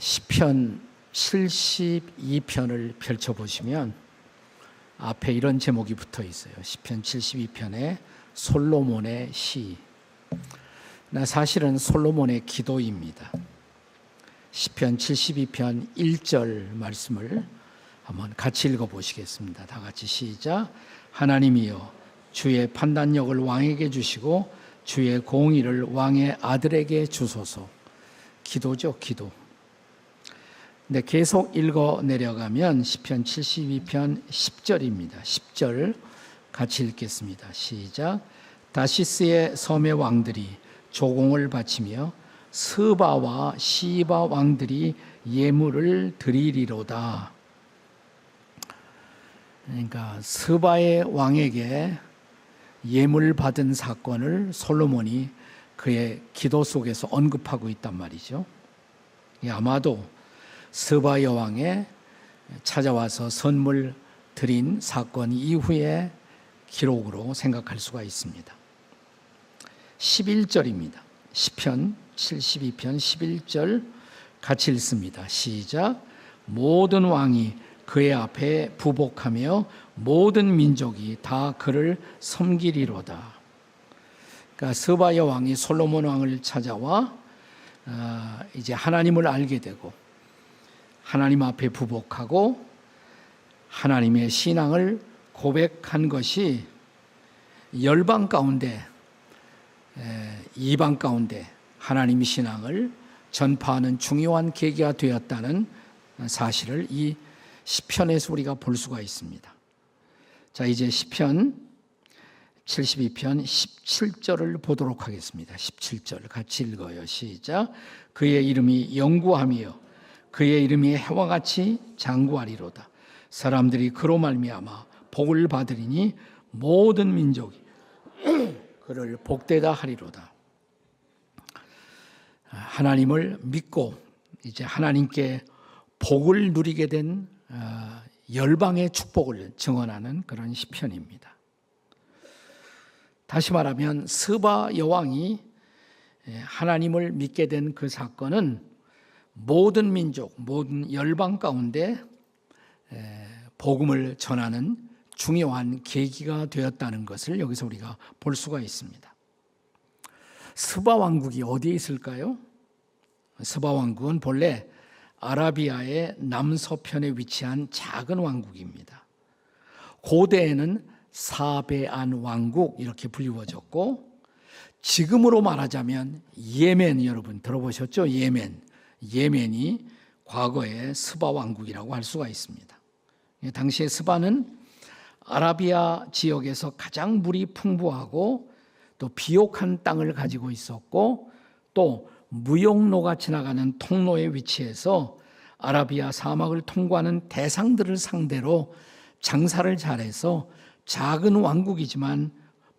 시편 72편을 펼쳐 보시면 앞에 이런 제목이 붙어 있어요. 시편 72편에 솔로몬의 시. 나 사실은 솔로몬의 기도입니다. 시편 72편 1절 말씀을 한번 같이 읽어 보시겠습니다. 다 같이 시작. 하나님이여 주의 판단력을 왕에게 주시고 주의 공의를 왕의 아들에게 주소서. 기도죠, 기도. 네, 계속 읽어 내려가면 시편 72편 10절입니다. 10절 같이 읽겠습니다. 시작. 다시스의 섬의 왕들이 조공을 바치며 스바와 시바 왕들이 예물을 드리리로다. 그러니까 스바의 왕에게 예물 받은 사건을 솔로몬이 그의 기도 속에서 언급하고 있단 말이죠. 아마도 스바 여왕에 찾아와서 선물 드린 사건 이후의 기록으로 생각할 수가 있습니다. 11절입니다. 시편 72편 11절 같이 읽습니다. 시작. 모든 왕이 그의 앞에 부복하며 모든 민족이 다 그를 섬기리로다. 그러니까 스바 여왕이 솔로몬 왕을 찾아와 어, 이제 하나님을 알게 되고 하나님 앞에 부복하고 하나님의 신앙을 고백한 것이 열방 가운데 이방 가운데 하나님 신앙을 전파하는 중요한 계기가 되었다는 사실을 이 시편에서 우리가 볼 수가 있습니다. 자, 이제 시편 72편 17절을 보도록 하겠습니다. 17절 같이 읽어요. 시작. 그의 이름이 영구하며 그의 이름이 해와 같이 장구하리로다. 사람들이 그로 말미암아 복을 받으리니 모든 민족이 그를 복되다 하리로다. 하나님을 믿고 이제 하나님께 복을 누리게 된 어, 열방의 축복을 증언하는 그런 시편입니다. 다시 말하면 스바 여왕이 하나님을 믿게 된 그 사건은 모든 민족, 모든 열방 가운데 복음을 전하는 중요한 계기가 되었다는 것을 여기서 우리가 볼 수가 있습니다. 스바 왕국이 어디에 있을까요? 스바 왕국은 본래 아라비아의 남서편에 위치한 작은 왕국입니다. 고대에는 사베안 왕국 이렇게 불리워졌고 지금으로 말하자면 예멘 여러분 들어보셨죠? 예멘. 예멘이 과거의 스바 왕국이라고 할 수가 있습니다. 당시의 스바는 아라비아 지역에서 가장 물이 풍부하고 또 비옥한 땅을 가지고 있었고 또 무역로가 지나가는 통로에 위치해서 아라비아 사막을 통과하는 대상들을 상대로 장사를 잘해서 작은 왕국이지만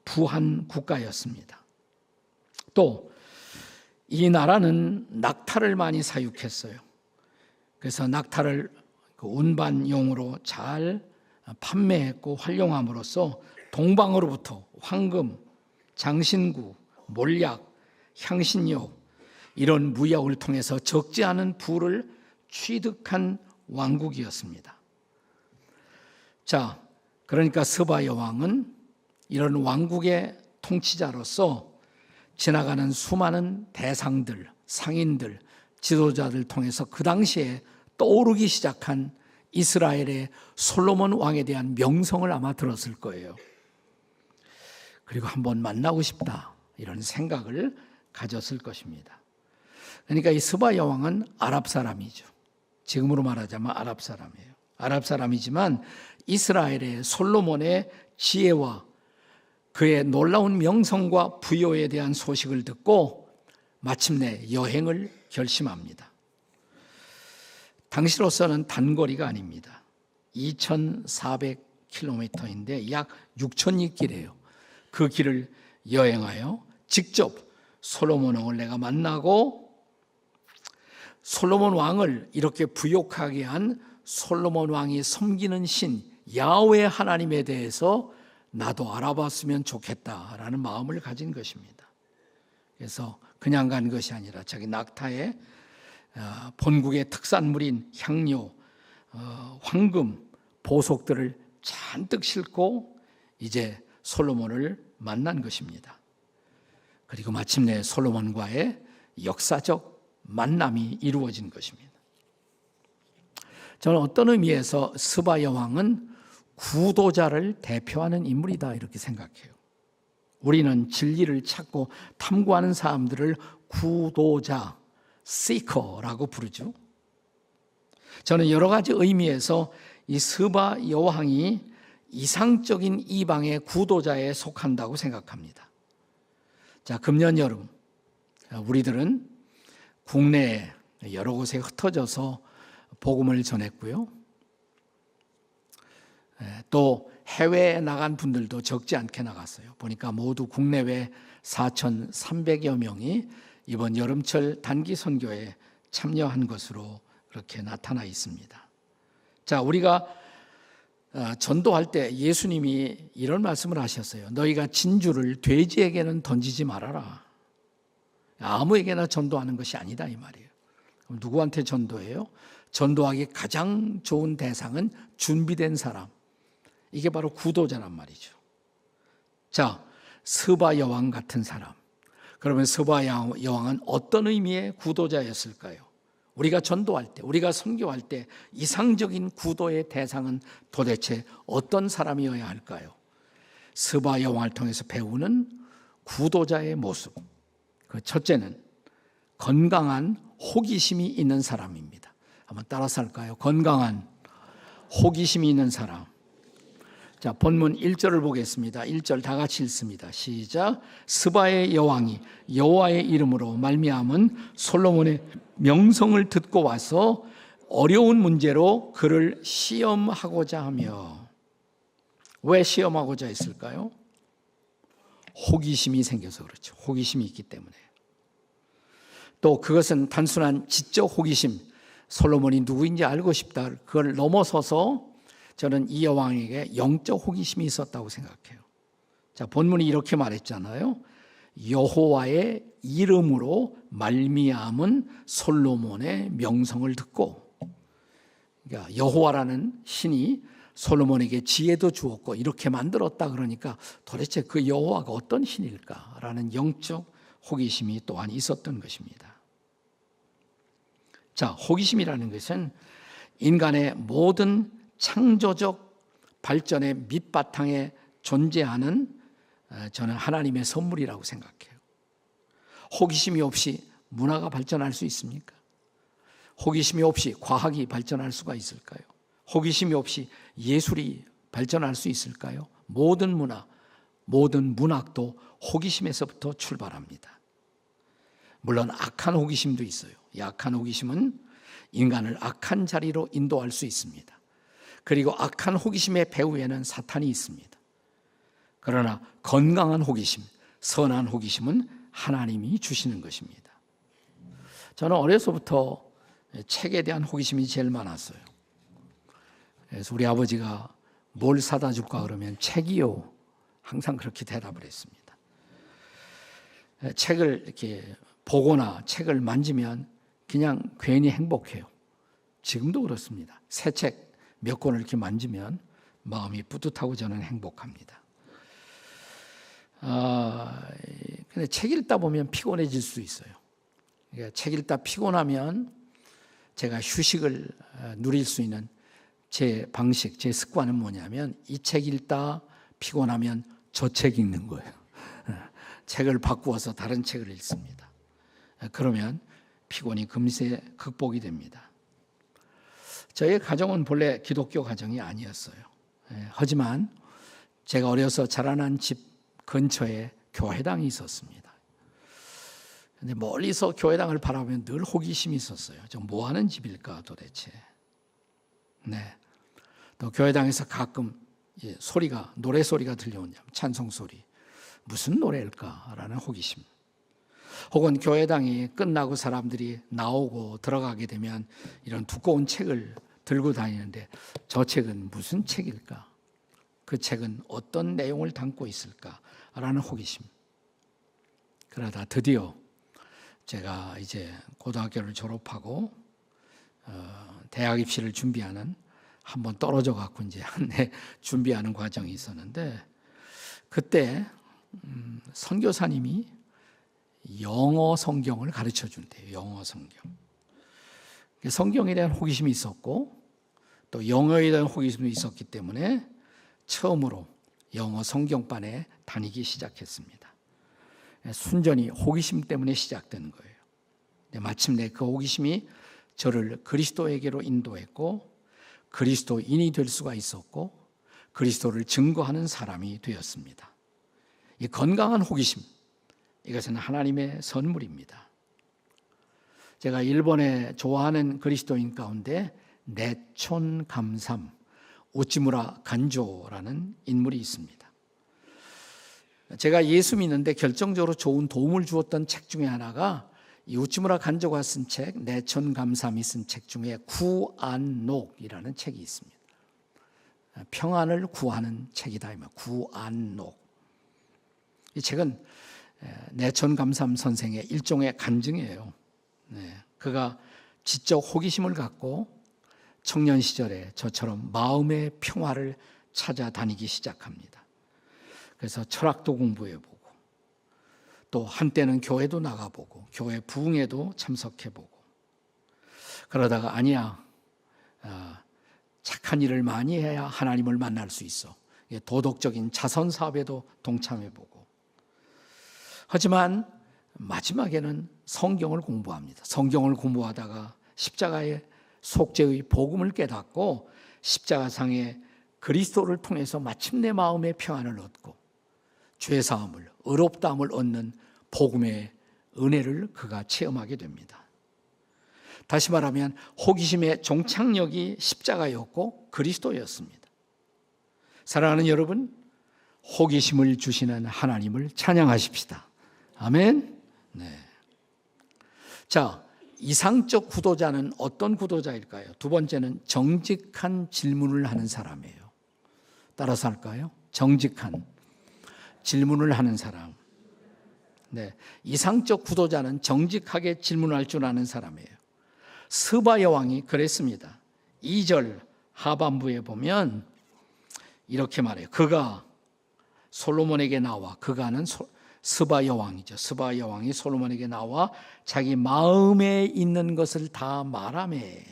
부한 국가였습니다. 또 이 나라는 낙타를 많이 사육했어요. 그래서 낙타를 그 운반용으로 잘 판매했고 활용함으로써 동방으로부터 황금, 장신구, 몰약, 향신료 이런 무역을 통해서 적지 않은 부를 취득한 왕국이었습니다. 자, 그러니까 스바 여왕은 이런 왕국의 통치자로서 지나가는 수많은 대상들, 상인들, 지도자들 통해서 그 당시에 떠오르기 시작한 이스라엘의 솔로몬 왕에 대한 명성을 아마 들었을 거예요. 그리고 한번 만나고 싶다. 이런 생각을 가졌을 것입니다. 그러니까 이 스바 여왕은 아랍 사람이죠. 지금으로 말하자면 아랍 사람이에요. 아랍 사람이지만 이스라엘의 솔로몬의 지혜와 그의 놀라운 명성과 부여에 대한 소식을 듣고 마침내 여행을 결심합니다. 당시로서는 단거리가 아닙니다. 2,400km인데 약 6,000리 길이에요. 그 길을 여행하여 직접 솔로몬 왕을 내가 만나고 솔로몬 왕을 이렇게 부욕하게 한 솔로몬 왕이 섬기는 신 야훼 하나님에 대해서 나도 알아봤으면 좋겠다라는 마음을 가진 것입니다. 그래서 그냥 간 것이 아니라 자기 낙타에 어, 본국의 특산물인 향료, 어, 황금, 보석들을 잔뜩 싣고 이제 솔로몬을 만난 것입니다. 그리고 마침내 솔로몬과의 역사적 만남이 이루어진 것입니다. 저는 어떤 의미에서 스바 여왕은 구도자를 대표하는 인물이다 이렇게 생각해요. 우리는 진리를 찾고 탐구하는 사람들을 구도자, seeker라고 부르죠. 저는 여러 가지 의미에서 이 스바 여왕이 이상적인 이방의 구도자에 속한다고 생각합니다. 자, 금년 여름 우리들은 국내에 여러 곳에 흩어져서 복음을 전했고요. 또 해외에 나간 분들도 적지 않게 나갔어요. 보니까 모두 국내외 4,300여 명이 이번 여름철 단기 선교에 참여한 것으로 그렇게 나타나 있습니다. 자, 우리가 어, 전도할 때 예수님이 이런 말씀을 하셨어요. 너희가 진주를 돼지에게는 던지지 말아라. 아무에게나 전도하는 것이 아니다 이 말이에요. 그럼 누구한테 전도해요? 전도하기 가장 좋은 대상은 준비된 사람. 이게 바로 구도자란 말이죠. 자, 스바 여왕 같은 사람. 그러면 스바 여왕은 어떤 의미의 구도자였을까요? 우리가 전도할 때, 우리가 선교할 때 이상적인 구도의 대상은 도대체 어떤 사람이어야 할까요? 스바 여왕을 통해서 배우는 구도자의 모습. 그 첫째는 건강한 호기심이 있는 사람입니다. 한번 따라서 할까요? 건강한 호기심이 있는 사람. 자, 본문 1절을 보겠습니다. 1절 다 같이 읽습니다. 시작. 스바의 여왕이 여호와의 이름으로 말미암은 솔로몬의 명성을 듣고 와서 어려운 문제로 그를 시험하고자 하며 왜 시험하고자 했을까요? 호기심이 생겨서 그렇죠. 호기심이 있기 때문에. 또 그것은 단순한 지적 호기심, 솔로몬이 누구인지 알고 싶다. 그걸 넘어서서 저는 이 여왕에게 영적 호기심이 있었다고 생각해요. 자, 본문이 이렇게 말했잖아요. 여호와의 이름으로 말미암은 솔로몬의 명성을 듣고 그러니까 여호와라는 신이 솔로몬에게 지혜도 주었고 이렇게 만들었다 그러니까 도대체 그 여호와가 어떤 신일까라는 영적 호기심이 또한 있었던 것입니다. 자, 호기심이라는 것은 인간의 모든 창조적 발전의 밑바탕에 존재하는 어, 저는 하나님의 선물이라고 생각해요. 호기심이 없이 문화가 발전할 수 있습니까? 호기심이 없이 과학이 발전할 수가 있을까요? 호기심이 없이 예술이 발전할 수 있을까요? 모든 문화, 모든 문학도 호기심에서부터 출발합니다. 물론 악한 호기심도 있어요. 약한 호기심은 인간을 악한 자리로 인도할 수 있습니다. 그리고 악한 호기심의 배후에는 사탄이 있습니다. 그러나 건강한 호기심, 선한 호기심은 하나님이 주시는 것입니다. 저는 어려서부터 책에 대한 호기심이 제일 많았어요. 그래서 우리 아버지가 뭘 사다 줄까 그러면 책이요. 항상 그렇게 대답을 했습니다. 책을 이렇게 보거나 책을 만지면 그냥 괜히 행복해요. 지금도 그렇습니다. 새 책 몇 권을 이렇게 만지면 마음이 뿌듯하고 저는 행복합니다. 아, 근데 책 읽다 보면 피곤해질 수 있어요. 그러니까 책 읽다 피곤하면 제가 휴식을 어, 누릴 수 있는 제 방식, 제 습관은 뭐냐면 이 책 읽다 피곤하면 저 책 읽는 거예요. 책을 바꾸어서 다른 책을 읽습니다. 그러면 피곤이 금세 극복이 됩니다. 저희 가정은 본래 기독교 가정이 아니었어요. 예, 하지만 제가 어려서 자라난 집 근처에 교회당이 있었습니다. 근데 멀리서 교회당을 바라보면 늘 호기심이 있었어요. 뭐 하는 집일까 도대체. 네. 또 교회당에서 가끔 소리가 노래 소리가 들려오냐 찬송 소리 무슨 노래일까라는 호기심. 혹은 교회당이 끝나고 사람들이 나오고 들어가게 되면 이런 두꺼운 책을 들고 다니는데 저 책은 무슨 책일까? 그 책은 어떤 내용을 담고 있을까? 라는 호기심. 그러다 드디어 제가 이제 고등학교를 졸업하고 어, 대학 입시를 준비하는 한번 떨어져 갖고 이제 한 해 준비하는 과정이 있었는데 그때 음, 선교사님이 영어 성경을 가르쳐 준대요. 영어 성경. 성경에 대한 호기심이 있었고 또 영어에 대한 호기심도 있었기 때문에 처음으로 영어 성경반에 다니기 시작했습니다. 순전히 호기심 때문에 시작된 거예요. 마침내 그 호기심이 저를 그리스도에게로 인도했고 그리스도인이 될 수가 있었고 그리스도를 증거하는 사람이 되었습니다. 이 건강한 호기심 이것은 하나님의 선물입니다. 제가 일본에 좋아하는 그리스도인 가운데 내촌 감삼 오치무라 간조라는 인물이 있습니다. 제가 예수 믿는데 결정적으로 좋은 도움을 주었던 책 중에 하나가 이 우치무라 간조가 쓴 책, 내천 감삼이 쓴 책 중에 구안록이라는 책이 있습니다. 평안을 구하는 책이다. 구안록. 이 책은 내천 감삼 선생의 일종의 간증이에요. 네, 그가 지적 호기심을 갖고 청년 시절에 저처럼 마음의 평화를 찾아다니기 시작합니다. 그래서 철학도 공부해보고 또 한때는 교회도 나가보고 교회 부흥에도 참석해보고 그러다가 아니야 아, 착한 일을 많이 해야 하나님을 만날 수 있어 도덕적인 자선 사업에도 동참해보고 하지만 마지막에는 성경을 공부합니다. 성경을 공부하다가 십자가의 속죄의 복음을 깨닫고 십자가상의 그리스도를 통해서 마침내 마음의 평안을 얻고 죄 사함을 의롭다함을 얻는 복음의 은혜를 그가 체험하게 됩니다. 다시 말하면 호기심의 종착역이 십자가였고 그리스도였습니다. 사랑하는 여러분, 호기심을 주시는 하나님을 찬양하십시다. 아멘. 네. 자, 이상적 구도자는 어떤 구도자일까요? 두 번째는 정직한 질문을 하는 사람이에요. 따라서 할까요? 정직한 질문을 하는 사람. 네. 이상적 구도자는 정직하게 질문할 줄 아는 사람이에요. 스바 여왕이 그랬습니다. 2절 하반부에 보면 이렇게 말해요. 그가 솔로몬에게 나와 그가는 스바 여왕이죠. 스바 여왕이 솔로몬에게 나와 자기 마음에 있는 것을 다 말하매.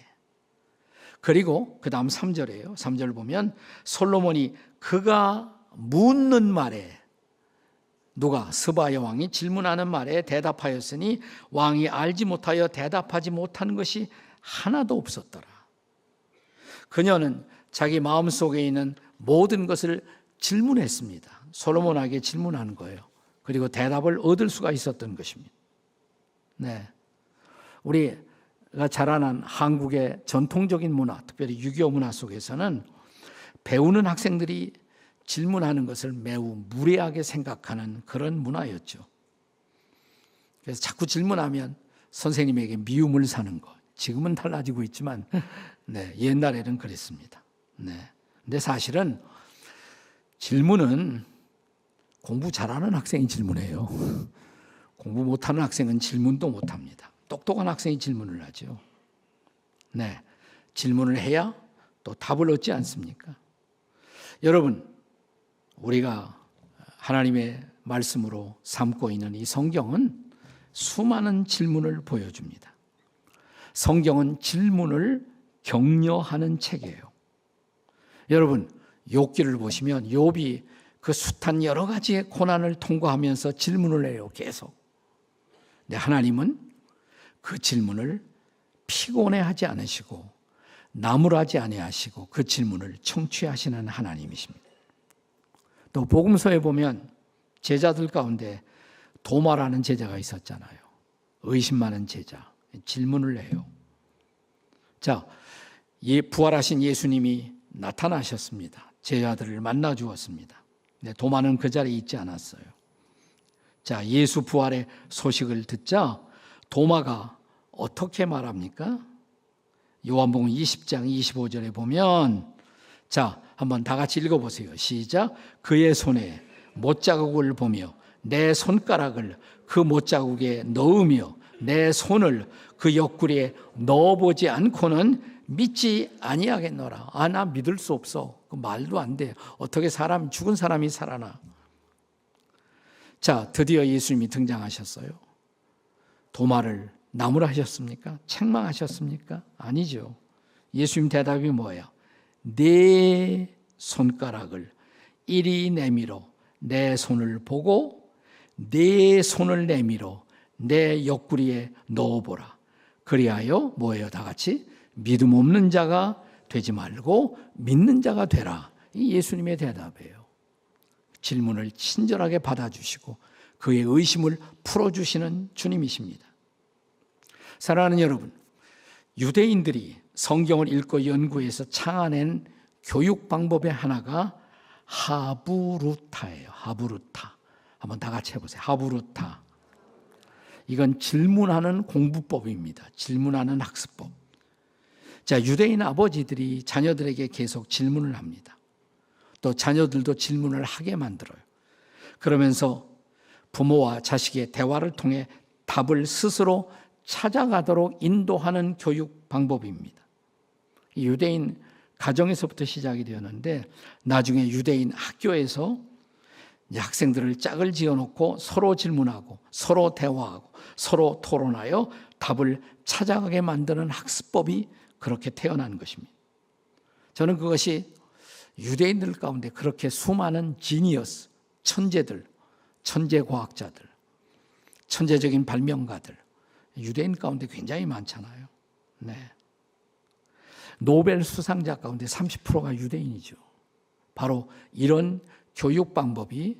그리고 그 다음 3절이에요. 3절 보면 솔로몬이 그가 묻는 말에 누가 스바 여왕이 질문하는 말에 대답하였으니 왕이 알지 못하여 대답하지 못한 것이 하나도 없었더라. 그녀는 자기 마음속에 있는 모든 것을 질문했습니다. 솔로몬에게 질문한 거예요. 그리고 대답을 얻을 수가 있었던 것입니다. 네. 우리가 자라난 한국의 전통적인 문화, 특별히 유교 문화 속에서는 배우는 학생들이 질문하는 것을 매우 무례하게 생각하는 그런 문화였죠. 그래서 자꾸 질문하면 선생님에게 미움을 사는 것. 지금은 달라지고 있지만, 네, 옛날에는 그랬습니다. 네. 근데 사실은 질문은 공부 잘하는 학생이 질문해요. 공부 못하는 학생은 질문도 못합니다. 똑똑한 학생이 질문을 하죠. 네. 질문을 해야 또 답을 얻지 않습니까? 여러분, 우리가 하나님의 말씀으로 삼고 있는 이 성경은 수많은 질문을 보여줍니다. 성경은 질문을 격려하는 책이에요. 여러분, 욥기를 보시면 욥이 그 숱한 여러 가지의 고난을 통과하면서 질문을 해요, 계속. 근 하나님은 그 질문을 피곤해 하지 않으시고, 나무라지 아니하시고, 그 질문을 청취하시는 하나님이십니다. 또, 복음서에 보면 제자들 가운데 도마라는 제자가 있었잖아요. 의심 많은 제자. 질문을 해요. 자, 부활하신 예수님이 나타나셨습니다. 제자들을 만나 주었습니다. 네, 도마는 그 자리에 있지 않았어요. 자, 예수 부활의 소식을 듣자 도마가 어떻게 말합니까? 요한복음 20장 25절에 보면 자, 한번 다 같이 읽어 보세요. 시작. 그의 손에 못 자국을 보며 내 손가락을 그 못 자국에 넣으며 내 손을 그 옆구리에 넣어 보지 않고는 믿지 아니하겠노라. 아, 나 믿을 수 없어. 그 말도 안 돼. 어떻게 사람, 죽은 사람이 살아나. 자, 드디어 예수님이 등장하셨어요. 도마를 나무로 하셨습니까? 책망하셨습니까? 아니죠. 예수님 대답이 뭐예요? 내 손가락을 이리 내밀어 내 손을 보고 내 손을 내밀어 내 옆구리에 넣어보라. 그리하여 뭐예요? 다 같이 믿음 없는 자가 되지 말고 믿는 자가 되라. 이 예수님의 대답이에요. 질문을 친절하게 받아주시고 그의 의심을 풀어주시는 주님이십니다. 사랑하는 여러분, 유대인들이 성경을 읽고 연구해서 창안낸 교육 방법의 하나가 하부루타예요. 하부루타. 한번 다 같이 해보세요. 하부루타. 이건 질문하는 공부법입니다. 질문하는 학습법. 자, 유대인 아버지들이 자녀들에게 계속 질문을 합니다. 또 자녀들도 질문을 하게 만들어요. 그러면서 부모와 자식의 대화를 통해 답을 스스로 찾아가도록 인도하는 교육 방법입니다. 유대인 가정에서부터 시작이 되었는데 나중에 유대인 학교에서 학생들을 짝을 지어 놓고 서로 질문하고 서로 대화하고 서로 토론하여 답을 찾아가게 만드는 학습법이 그렇게 태어난 것입니다. 저는 그것이 유대인들 가운데 그렇게 수많은 지니어스, 천재들, 천재 과학자들, 천재적인 발명가들, 유대인 가운데 굉장히 많잖아요. 네. 노벨 수상자 가운데 30%가 유대인이죠. 바로 이런 교육 방법이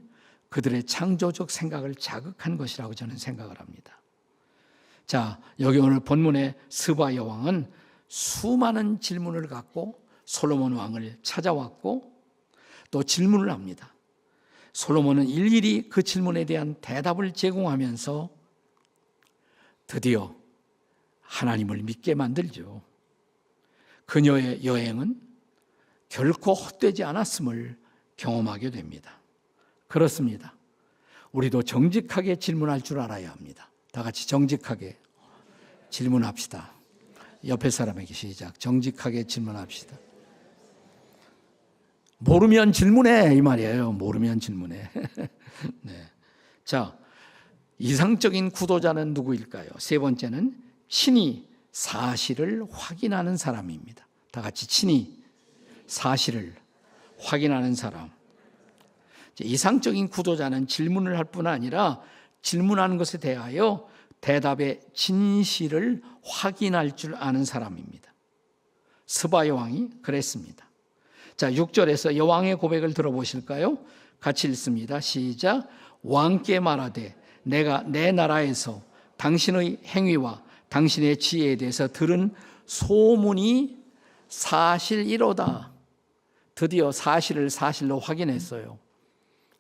그들의 창조적 생각을 자극한 것이라고 저는 생각을 합니다. 자, 여기 오늘 본문의 스바 여왕은 수많은 질문을 갖고 솔로몬 왕을 찾아왔고 또 질문을 합니다. 솔로몬은 일일이 그 질문에 대한 대답을 제공하면서 드디어 하나님을 믿게 만들죠. 그녀의 여행은 결코 헛되지 않았음을 경험하게 됩니다. 그렇습니다. 우리도 정직하게 질문할 줄 알아야 합니다. 다 같이 정직하게 질문합시다. 옆에 사람에게 시작. 정직하게 질문합시다. 모르면 질문해 이 말이에요. 모르면 질문해. 네. 자, 이상적인 구도자는 누구일까요? 세 번째는 친히 사실을 확인하는 사람입니다. 다 같이 친히 사실을 확인하는 사람. 이상적인 구도자는 질문을 할 뿐 아니라 질문하는 것에 대하여 대답의 진실을 확인할 줄 아는 사람입니다. 스바 여왕이 그랬습니다. 자, 6절에서 여왕의 고백을 들어보실까요? 같이 읽습니다. 시작. 왕께 말하되 내가 내 나라에서 당신의 행위와 당신의 지혜에 대해서 들은 소문이 사실이로다. 드디어 사실을 사실로 확인했어요.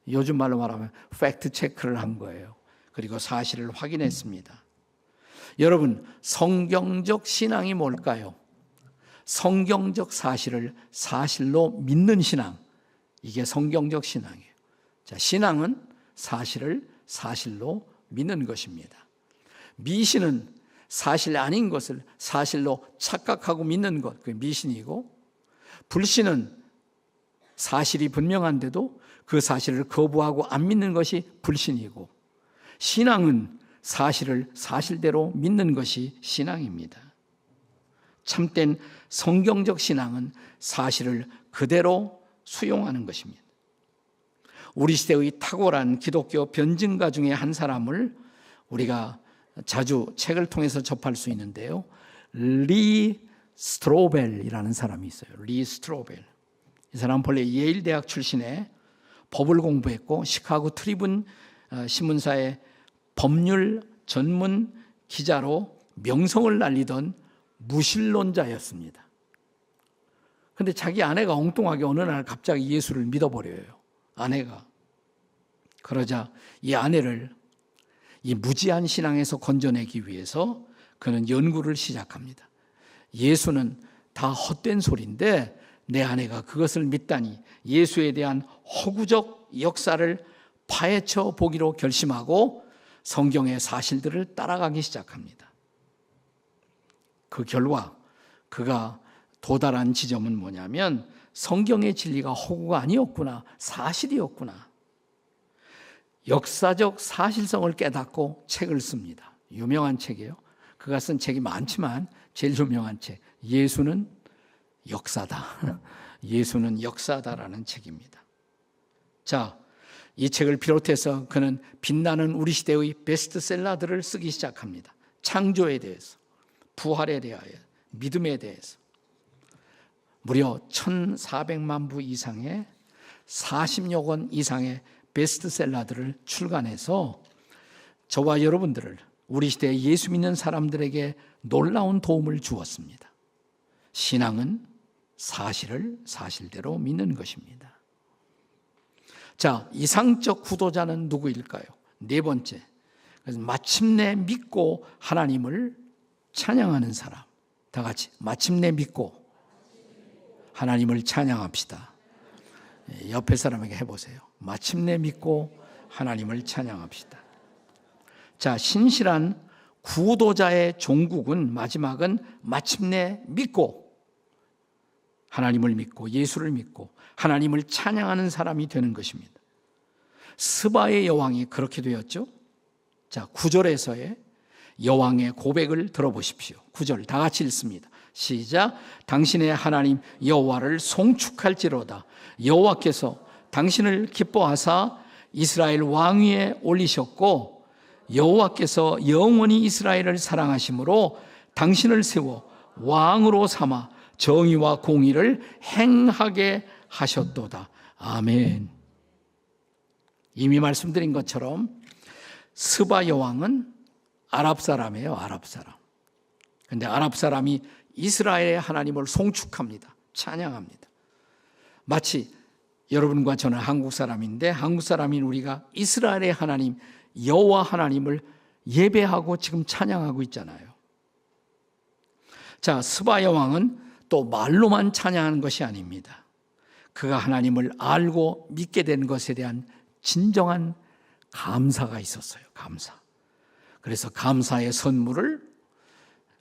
요즘 말로 말하면 팩트 체크를 한 거예요. 그리고 사실을 확인했습니다. 여러분, 성경적 신앙이 뭘까요? 성경적 사실을 사실로 믿는 신앙. 이게 성경적 신앙이에요. 자, 신앙은 사실을 사실로 믿는 것입니다. 미신은 사실 아닌 것을 사실로 착각하고 믿는 것, 그 미신이고, 불신은 사실이 분명한데도 그 사실을 거부하고 안 믿는 것이 불신이고, 신앙은 사실을 사실대로 믿는 것이 신앙입니다. 참된 성경적 신앙은 사실을 그대로 수용하는 것입니다. 우리 시대의 탁월한 기독교 변증가 중에 한 사람을 우리가 자주 책을 통해서 접할 수 있는데요. 리 스트로벨이라는 사람이 있어요. 리 스트로벨. 이 사람은 본래 예일 대학 출신에 법을 공부했고 시카고 트리븐 어, 신문사의 법률 전문 기자로 명성을 날리던 무신론자였습니다. 근데 자기 아내가 엉뚱하게 어느 날 갑자기 예수를 믿어버려요. 아내가. 그러자 이 아내를 이 무지한 신앙에서 건져내기 위해서 그는 연구를 시작합니다. 예수는 다 헛된 소리인데 내 아내가 그것을 믿다니 예수에 대한 허구적 역사를 파헤쳐 보기로 결심하고 성경의 사실들을 따라가기 시작합니다. 그 결과 그가 도달한 지점은 뭐냐면 성경의 진리가 허구가 아니었구나, 사실이었구나. 역사적 사실성을 깨닫고 책을 씁니다. 유명한 책이에요. 그가 쓴 책이 많지만 제일 유명한 책, 예수는 역사다. 예수는 역사다라는 책입니다. 자, 이 책을 비롯해서 그는 빛나는 우리 시대의 베스트셀러들을 쓰기 시작합니다. 창조에 대해서, 부활에 대하여, 믿음에 대해서. 무려 1,400만 부 이상의 40여 권 이상의 베스트셀러들을 출간해서 저와 여러분들을 우리 시대의 예수 믿는 사람들에게 놀라운 도움을 주었습니다. 신앙은 사실을 사실대로 믿는 것입니다. 자, 이상적 구도자는 누구일까요? 네 번째. 그래서 마침내 믿고 하나님을 찬양하는 사람. 다 같이 마침내 믿고 하나님을 찬양합시다. 예, 옆에 사람에게 해보세요. 마침내 믿고 하나님을 찬양합시다. 자, 신실한 구도자의 종국은 마지막은 마침내 믿고 하나님을 믿고 예수를 믿고 하나님을 찬양하는 사람이 되는 것입니다. 스바의 여왕이 그렇게 되었죠. 자, 9절에서의 여왕의 고백을 들어보십시오. 9절 다 같이 읽습니다. 시작. 당신의 하나님 여호와를 송축할지로다. 여호와께서 당신을 기뻐하사 이스라엘 왕위에 올리셨고 여호와께서 영원히 이스라엘을 사랑하심으로 당신을 세워 왕으로 삼아 정의와 공의를 행하게 하셨도다. 아멘. 이미 말씀드린 것처럼 스바 여왕은 아랍 사람이에요, 아랍 사람. 근데 아랍 사람이 이스라엘의 하나님을 송축합니다. 찬양합니다. 마치 여러분과 저는 한국 사람인데 한국 사람인 우리가 이스라엘의 하나님 여호와 하나님을 예배하고 지금 찬양하고 있잖아요. 자, 스바 여왕은 또 말로만 찬양하는 것이 아닙니다. 그가 하나님을 알고 믿게 된 것에 대한 진정한 감사가 있었어요. 감사. 그래서 감사의 선물을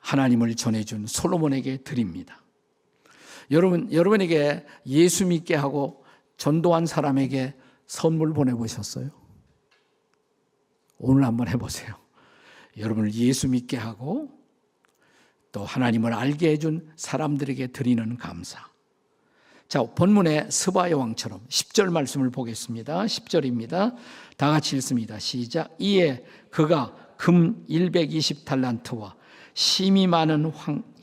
하나님을 전해준 솔로몬에게 드립니다. 여러분, 여러분에게 예수 믿게 하고 전도한 사람에게 선물 보내보셨어요? 오늘 한번 해보세요. 여러분을 예수 믿게 하고 또 하나님을 알게 해준 사람들에게 드리는 감사. 자, 본문의 스바 여왕처럼 10절 말씀을 보겠습니다. 10절입니다. 다 같이 읽습니다. 시작. 이에 그가 금 120 달란트와 심이 많은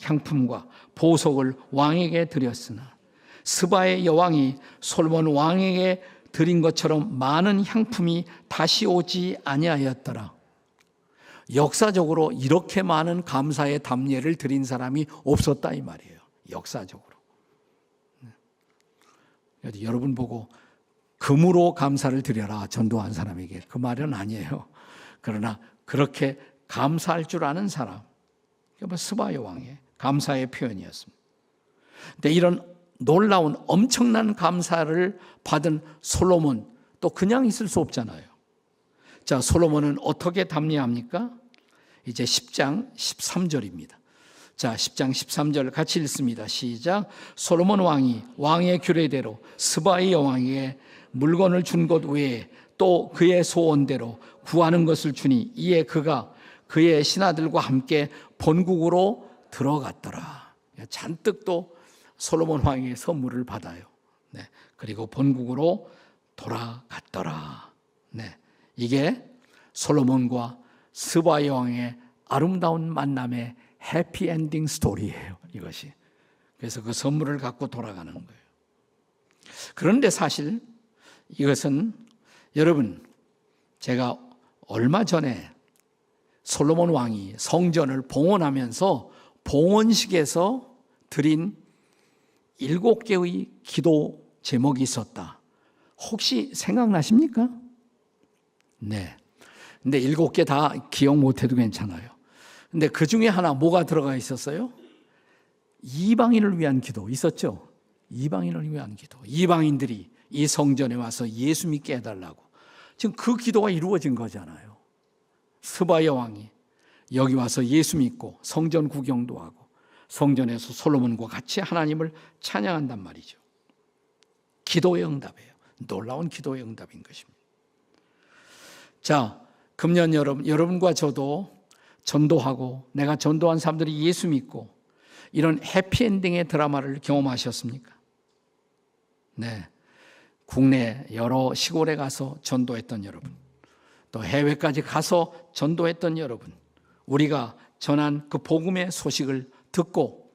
향품과 보석을 왕에게 드렸으나 스바의 여왕이 솔몬 왕에게 드린 것처럼 많은 향품이 다시 오지 아니하였더라. 역사적으로 이렇게 많은 감사의 담례를 드린 사람이 없었다 이 말이에요. 역사적으로. 네. 여러분 보고 금으로 감사를 드려라 전도한 사람에게 그 말은 아니에요. 그러나 그렇게 감사할 줄 아는 사람, 뭐 스바 여 왕의 감사의 표현이었습니다. 근데 이런 놀라운 엄청난 감사를 받은 솔로몬 또 그냥 있을 수 없잖아요. 자, 솔로몬은 어떻게 답례합니까? 이제 10장 13절입니다. 자, 10장 13절 같이 읽습니다. 시작. 솔로몬 왕이 왕의 규례대로 스바의 여왕에게 물건을 준 것 외에 또 그의 소원대로 구하는 것을 주니 이에 그가 그의 신하들과 함께 본국으로 들어갔더라. 잔뜩 또 솔로몬 왕의 선물을 받아요. 네. 그리고 본국으로 돌아갔더라. 네. 이게 솔로몬과 스바 여왕의 아름다운 만남의 해피 엔딩 스토리예요. 이것이. 그래서 그 선물을 갖고 돌아가는 거예요. 그런데 사실 이것은 여러분 제가 얼마 전에 솔로몬 왕이 성전을 봉헌하면서 봉헌식에서 드린 일곱 개의 기도 제목이 있었다. 혹시 생각나십니까? 네. 근데 일곱 개 다 기억 못해도 괜찮아요. 근데 그 중에 하나 뭐가 들어가 있었어요? 이방인을 위한 기도 있었죠? 이방인을 위한 기도. 이방인들이 이 성전에 와서 예수 믿게 해달라고. 지금 그 기도가 이루어진 거잖아요. 스바 여왕이 여기 와서 예수 믿고 성전 구경도 하고 성전에서 솔로몬과 같이 하나님을 찬양한단 말이죠. 기도의 응답이에요. 놀라운 기도의 응답인 것입니다. 자, 금년 여러분, 여러분과 저도 전도하고 내가 전도한 사람들이 예수 믿고 이런 해피엔딩의 드라마를 경험하셨습니까? 네. 국내 여러 시골에 가서 전도했던 여러분, 또 해외까지 가서 전도했던 여러분, 우리가 전한 그 복음의 소식을 듣고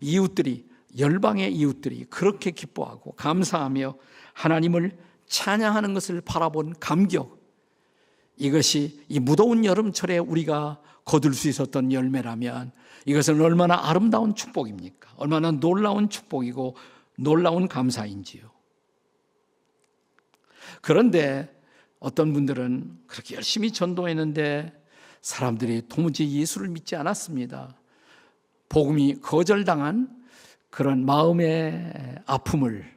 이웃들이 열방의 이웃들이 그렇게 기뻐하고 감사하며 하나님을 찬양하는 것을 바라본 감격 이것이 이 무더운 여름철에 우리가 거둘 수 있었던 열매라면 이것은 얼마나 아름다운 축복입니까? 얼마나 놀라운 축복이고 놀라운 감사인지요. 그런데 어떤 분들은 그렇게 열심히 전도했는데 사람들이 도무지 예수를 믿지 않았습니다. 복음이 거절당한 그런 마음의 아픔을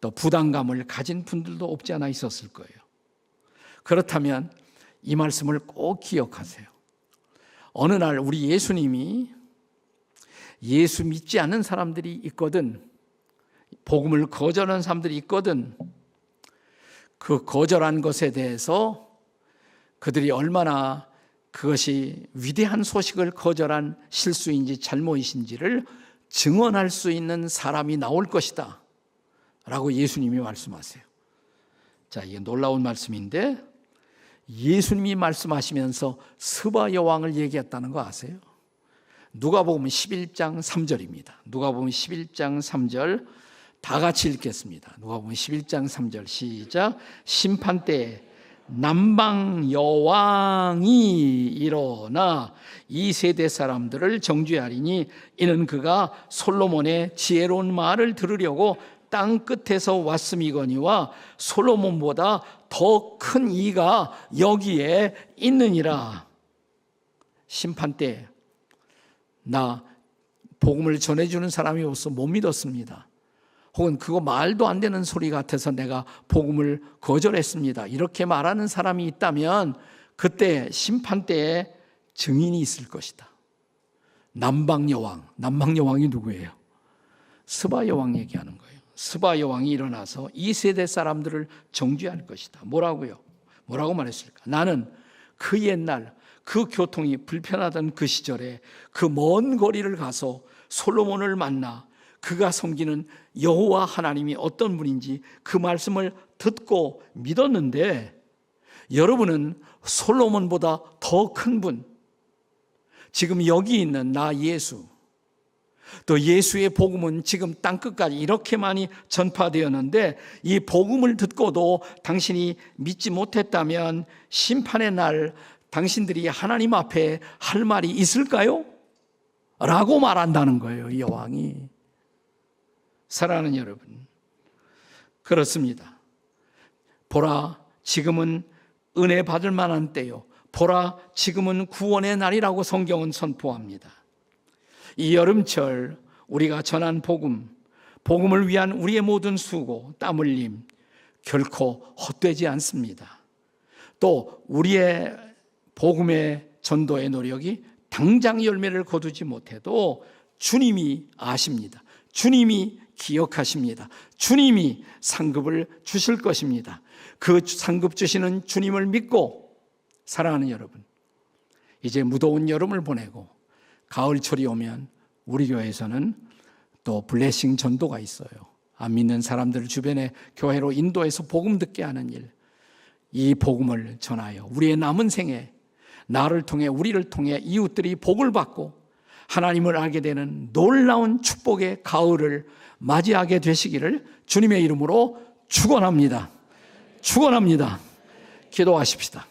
또 부담감을 가진 분들도 없지 않아 있었을 거예요. 그렇다면 이 말씀을 꼭 기억하세요. 어느 날 우리 예수님이 예수 믿지 않는 사람들이 있거든, 복음을 거절하는 사람들이 있거든, 그 거절한 것에 대해서 그들이 얼마나 그것이 위대한 소식을 거절한 실수인지 잘못이신지를 증언할 수 있는 사람이 나올 것이다. 라고 예수님이 말씀하세요. 자, 이게 놀라운 말씀인데 예수님이 말씀하시면서 스바 여왕을 얘기했다는 거 아세요? 누가 보면 11장 3절입니다. 누가 보면 11장 3절 다 같이 읽겠습니다. 누가 보면 11장 3절 시작 심판 때 남방 여왕이 일어나 이 세대 사람들을 정죄하리니 이는 그가 솔로몬의 지혜로운 말을 들으려고 땅 끝에서 왔음이거니와 솔로몬보다 더 큰 이가 여기에 있느니라. 심판 때 나 복음을 전해주는 사람이 없어 못 믿었습니다. 혹은 그거 말도 안 되는 소리 같아서 내가 복음을 거절했습니다. 이렇게 말하는 사람이 있다면 그때 심판 때에 증인이 있을 것이다. 남방 여왕, 남방 여왕이 누구예요? 스바 여왕 얘기하는 거예요. 스바 여왕이 일어나서 이 세대 사람들을 정죄할 것이다. 뭐라고요? 뭐라고 말했을까? 나는 그 옛날 그 교통이 불편하던 그 시절에 그 먼 거리를 가서 솔로몬을 만나 그가 섬기는 여호와 하나님이 어떤 분인지 그 말씀을 듣고 믿었는데 여러분은 솔로몬보다 더 큰 분, 지금 여기 있는 나 예수, 또 예수의 복음은 지금 땅 끝까지 이렇게 많이 전파되었는데 이 복음을 듣고도 당신이 믿지 못했다면 심판의 날 당신들이 하나님 앞에 할 말이 있을까요? 라고 말한다는 거예요, 이 여왕이. 사랑하는 여러분. 그렇습니다. 보라, 지금은 은혜 받을 만한 때요. 보라, 지금은 구원의 날이라고 성경은 선포합니다. 이 여름철 우리가 전한 복음, 복음을 위한 우리의 모든 수고, 땀 흘림 결코 헛되지 않습니다. 또 우리의 복음의 전도의 노력이 당장 열매를 거두지 못해도 주님이 아십니다. 주님이 기억하십니다. 주님이 상급을 주실 것입니다. 그 상급 주시는 주님을 믿고 사랑하는 여러분, 이제 무더운 여름을 보내고 가을철이 오면 우리 교회에서는 또 블레싱 전도가 있어요. 안 믿는 사람들 주변에 교회로 인도해서 복음 듣게 하는 일. 이 복음을 전하여 우리의 남은 생에 나를 통해 우리를 통해 이웃들이 복을 받고 하나님을 알게 되는 놀라운 축복의 가을을 맞이하게 되시기를 주님의 이름으로 축원합니다. 축원합니다. 기도하십시다.